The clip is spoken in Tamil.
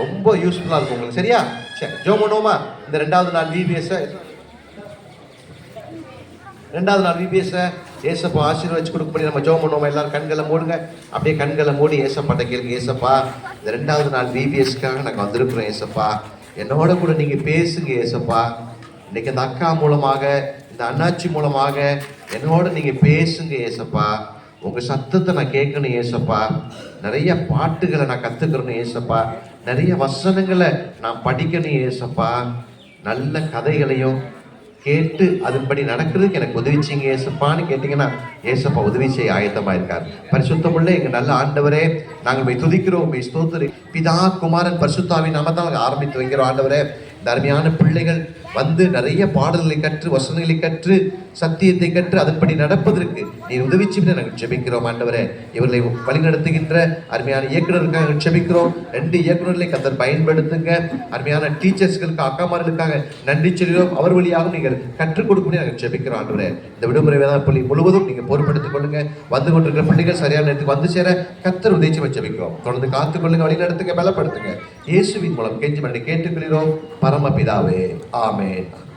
ரொம்ப யூஸ்ஃபுல்லாக இருக்கும் உங்களுக்கு. சரியா? சரி ஜோ பண்ணுவோமா இந்த ரெண்டாவது நாள் விபிஎஸ்ஸை ரெண்டாவது நாள் விபிஎஸ்ஸை ஏசப்பா ஆசீர்வதிச்சு கொடுக்கும்படி நம்ம ஜோம் பண்ணுவோம் எல்லாரும் கண்களை மூடுங்க. அப்படியே கண்களை மூடி ஏசப்பாட்ட கேளுங்க. ஏசப்பா இந்த ரெண்டாவது நாள் விபிஎஸ்க்காக நாங்கள் வந்திருக்கிறோம் ஏசப்பா. என்னோட கூட நீங்கள் பேசுங்க ஏசப்பா. இன்னைக்கு இந்த அக்கா மூலமாக இந்த அண்ணாச்சி மூலமாக என்னோட நீங்கள் பேசுங்க ஏசப்பா. உங்கள் சத்தத்தை நான் கேட்கணும் ஏசப்பா. நிறைய பாட்டுகளை நான் கற்றுக்கணும் ஏசப்பா. நிறைய வசனங்களை நான் படிக்கணும் ஏசப்பா. நல்ல கதைகளையும் கேட்டு அதன்படி நடக்கிறதுக்கு எனக்கு உதவி செய்யுங்க ஏசப்பான்னு கேட்டிங்கன்னா ஏசப்பா உதவி செய்ய ஆயத்தமாக இருக்கார். பரிசுத்தமுள்ள எங்கள் நல்ல ஆண்டவரே நாங்கள் போய் துதிக்கிறோம் உம்மை ஸ்தோத்திரி. பிதா குமாரன் பரிசுத்தாவின் நாமத்தால் நாங்கள் ஆரம்பித்து வைக்கிறோம் ஆண்டவரே. இந்த அருமையான பிள்ளைகள் வந்து நிறைய பாடல்களை கற்று வசனங்களை கற்று சத்தியத்தை கற்று அதன்படி நடப்பதற்கு நீ உதவி செய்ய நாங்கள் ஜெபிக்கிறோம் ஆண்டவரே. இவர்களை வழிநடத்துகின்ற அருமையான இயக்குனருக்காக நாங்கள் ஜெபிக்கிறோம். ரெண்டு இயக்குனர்களை கத்தர் பயன்படுத்துங்க. அருமையான டீச்சர்ஸ்களுக்கு அக்காமார்களுக்காக நன்றி சொல்கிறோம். அவர் வழியாக நீங்கள் கற்றுக் கொடுக்கணும் நாங்கள் ஜெபிக்கிறோம் ஆண்டவரே. இந்த விடுமுறை வேதா பள்ளி முழுவதும் நீங்கள் பொறுப்படுத்திக் கொள்ளுங்க. வந்து கொண்டிருக்கிற பள்ளிகள் சரியான நேரத்துக்கு வந்து சேர கத்தர் உதவி செய்ய ஜெபிக்கிறோம். தொடர்ந்து காத்துக்கொள்ளுங்க வழிநடத்துங்க பலப்படுத்துங்க. இயேசுவின் மூலம் கெஞ்சி பண்ணி கேட்டுக்கொள்கிறோம். பரமபிதாவே. amén.